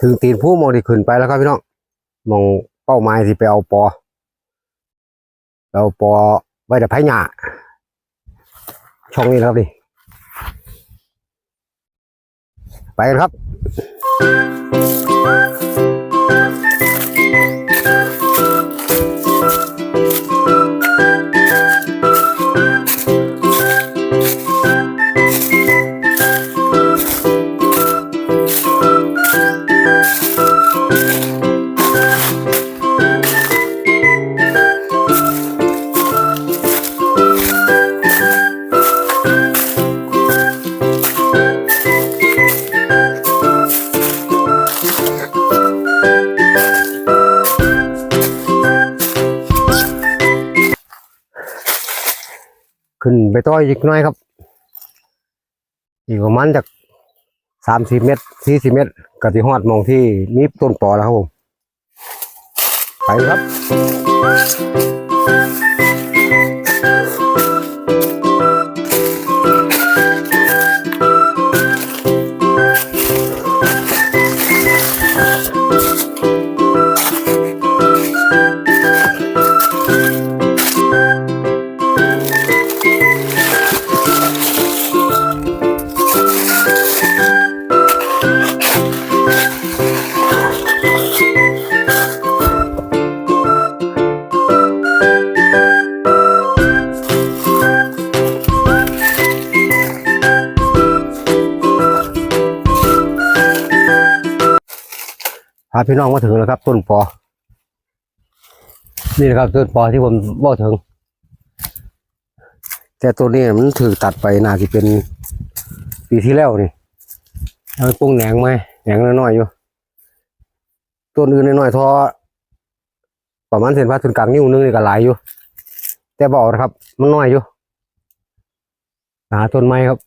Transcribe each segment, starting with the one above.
ถึงตีนผู้มองที่ขึ้นไปแล้วครับพี่น้องมองเป้าหมายที่ไปเอาปอเอาปอไว้แต่ไผ่หญ้าช่องนี้นะครับดิไปกันครับ ขึ้นไปต่อยอีกน้อยครับ อีกประมาณจากสามสิบเมตรสี่สิบเมตรก็ที่ฮอดมองที่มีต้นปอแล้วครับผม ไปครับาพี่น้องมาถึงแล้วครับ ต้นปอ นี่นะครับต้นปอที่ผมบอถึง แต่ตัวนี้มันถือตัดไปน่าจะเป็นปีที่แล้วนี่เอาปุ้งแหนงไหมแหนงน้อยๆอยู่ต้นอื่นน้อยๆทอประมาณเส้นผ่าศูนย์กลางนิ้วนึงนี่ก็หลายอยู่ แต่บอกนะครับ มันน้อยอยู่หาต้นไม้ครับ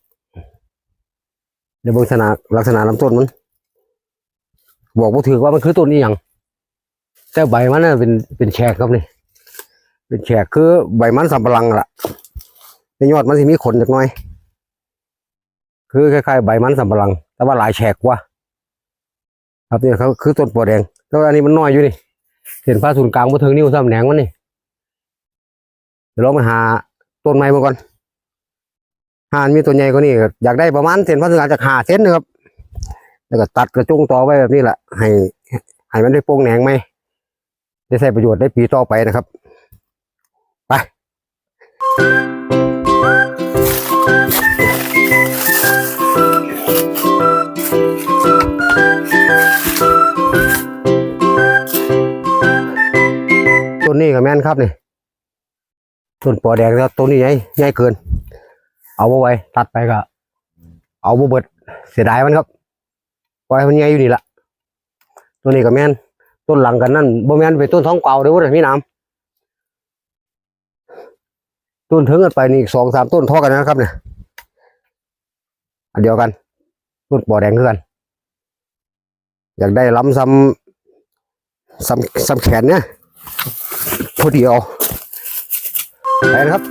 เดี๋ยวเบิ่งลักษณะลักษณะลำต้นมัน บอกบ่าถือว่ามันคือต้นนี้อย่างแต่ใบมันน่ะเป็นเป็นแฉกครับนี่ เป็นแฉกคือใบมันสำปะลังล่ะในยอดมันสิมีขนจักหน่อย คือคล้ายๆใบมันสำปะลัง แต่ว่าหลายแฉกว่าครับนี่เขาคือต้นปอแดงแต่ว่าอันนี้มันน้อยอยู่นี่เห็นผ้าศูนย์กลางบ่ถึงนิ้วซ้ำแหนงมันนี่เดี๋ยวลองไปหาต้นไม้มาก่อนหานมีตัวใหญ่กว่านี้อยากได้ประมาณเส้นผ้าศูนย์กลางจากหาเส้นนะครับ แล้วก็ตัดกระจงต่อไว้แบบนี้แหละให้ให้มันได้โปร่งแหนงไหมได้ใช้ประโยชน์ได้ปีต่อไปนะครับ ไป ต้นนี้ก็แม่นครับนี่ต้นปอแดงแล้วต้นนี้ใหญ่ใหญ่เกิน เอาไว้ตัดไปก็ เอาบ่เบิดเสียดายมันครับ ปล่อยมันใหญ่อยู่นี่ละตัวนี้ก็แม่นต้นหลังกันนั่นบ่แม่นไปต้นท้องเก่าเด้อบ่ได้มีน้ำต้นถึงกันไปนี่อีกสองสามต้นท่อกันนะครับเนี่ยอันเดียวกันต้นปอแดงคือกัน อยากได้ล้ำซ้ำซ้ำซ้ำแขนเนี่ยพอดีเอาไปนะครับ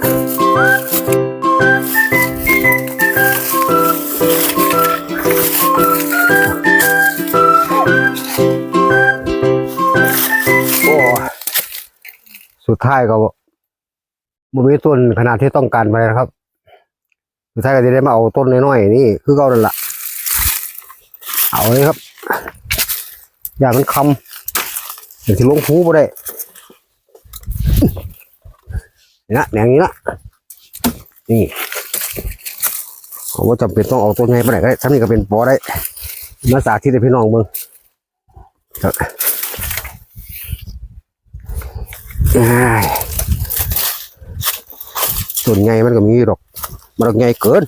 สุดท้ายก็บ่มีต้นขนาดที่ต้องการไปนะครับ สุดท้ายก็จะได้มาเอาต้นน้อยๆนี่คือเก่านั่นละเอาเลยครับ อย่ามันคำเดี๋ยวจะลงภูบ่ได้นี่นะแหนงนี้นะนี่ผมว่าจำเป็นต้องเอาต้นใหญ่ไปไหนก็ได้ทั้งนี้ก็เป็นปอได้มาสาธิตให้พี่น้องเบิ่ง ส่วนใหญ่มันก็มีดอกมันดอกใหญ่เกิน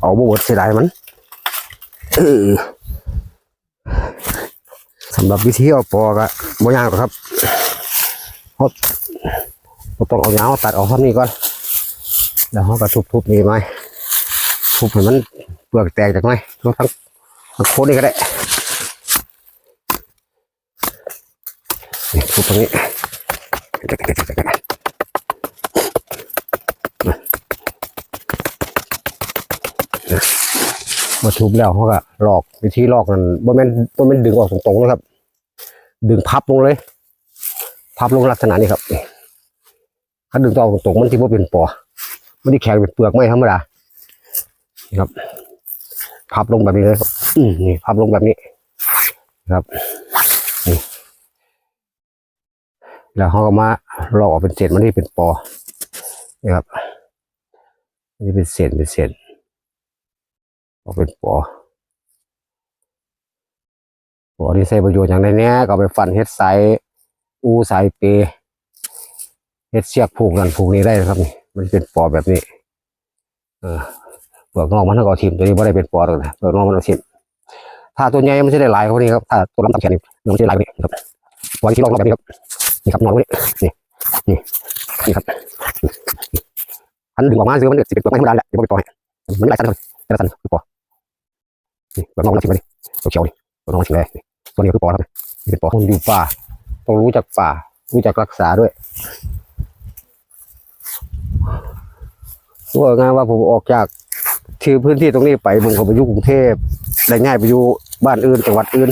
เอาบวชเสียดายมันสำหรับวิธีเอาปอกอะบ่ยากครับเขาเราต้องเอายาวตัดออกท่อนนี้ก่อนแล้วเขาก็ทุบๆนี่ไหมทุบให้มันเปลือกแตกจากไหมทั้งทั้งทั้งโคนนี่ก็ได้ทุบตรงนี้ มาทุบแล้วเขาก็ลอกวิธีลอกนั่นบ่แม่นบ่แม่นดึงออกตรงๆนะครับ ดึงพับลงเลย พับลงลักษณะนี้ครับถ้าดึงออกตรงๆมันที่ว่าเป็นปอมันที่แข็งเป็นเปลือกไม้ธรรมดาครับ พับลงแบบนี้เลยครับอืมนี่พับลงแบบนี้ ครับ แล้วเขาก็มาลอกออกเป็นเศษมันที่เป็นปอนี่ครับอันนี่เป็นเศษเป็นเศษออกเป็นปอปอที่ใช้ประโยชน์อย่างไรเนี้ยก็เอาไปฟันเฮ็ดสายอูสายเปเฮ็ดเชือกผูกนั่นผูกนี้ได้นะครับนี่มันเป็นปอแบบนี้เออเปลือกนอกมันก็ทิมตัวนี้ไม่ได้เป็นปอหรอกนะเปลือกนอกมันเอาทิมถ้าตัวใหญ่มันจะได้หลายกว่านี้ครับถ้าตัวลำตับแขนนี่มันจะได้หลายกว่านี้ครับปอที่ลองลองแบบนี้ครับ นี่ครับนอนตรงนี้นี่นี่นี่ครับอันดึงออกมาซื้อมันจะเป็นเปลือกไม้ธรรมดาแหละเดี๋ยวผมไปปล่อยมันหลายชั้นเลยแต่ละชั้นคือปอนี่แบบน้องมันทิ้งไปดิตัวเขียวดิตัวน้องมันทิ้งเลยตัวนี้คือปอครับนี่เป็นปอคนอยู่ป่าต้องรู้จักป่า รู้จักรักษาด้วยว่าไงว่าผมออกจากที่พื้นที่ตรงนี้ไปผมก็ไปอยู่กรุงเทพได้ง่ายไปอยู่บ้านอื่นจังหวัดอื่น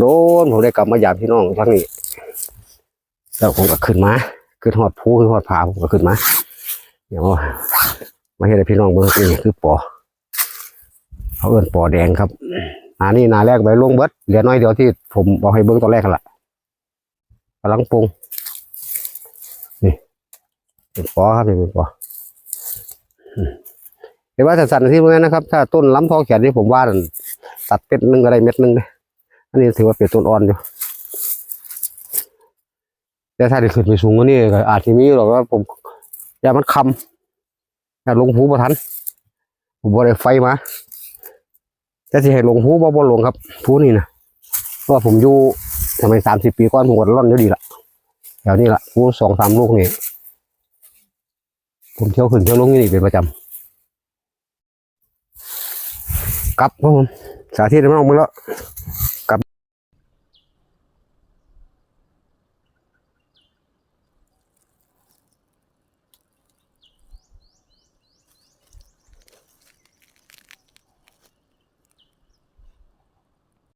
โดนผมได้กลับมาหยามพี่น้องทั้งนี้ แล้วผมก็ขึ้นมาขึ้นหอดภูขึ้นหอดผาผมก็ขึ้นมาเดี๋ยวมาให้ได้พี่น้องเบิ่งนี่คือปอเขาเอิ้นปอแดงครับอันนี้นาแรกใบลงเบิดเหลือน้อยเดียวที่ผมบอกให้เบิ้งตอนแรกกันละกำลังปรุงนี่เป็นปอครับนี่เป็นปออืมเห็นว่าสันๆที่พวกนั้นนะครับ ถ้าต้นล้ำทอแขนที่ผมว่าตัดเป็ดหนึ่งก็ได้เม็ดหนึ่งเลยอันนี้ถือว่าเป็นต้นอ่อนอยู่ แต่ถ้าได้ขึ้นไปสูงกว่านี้ก็อาจจะมีหรอกว่าผมอย่ามันคำอย่าลงหูบ่ทันผมบ่ได้ไฟมาแต่ที่ให้ลงหูบ่บ่ลงครับผู้นี่นะเพราะผมอยู่ทำไมสามสิบปีก่อนผมก็ร่อนเยอะดีละแถวนี้ละผู้สองสามลูกนี่ผมเที่ยวขึ้นเที่ยวลงนี่เป็นประจำกลับครับผมสาธิตให้น้องมึงแล้ว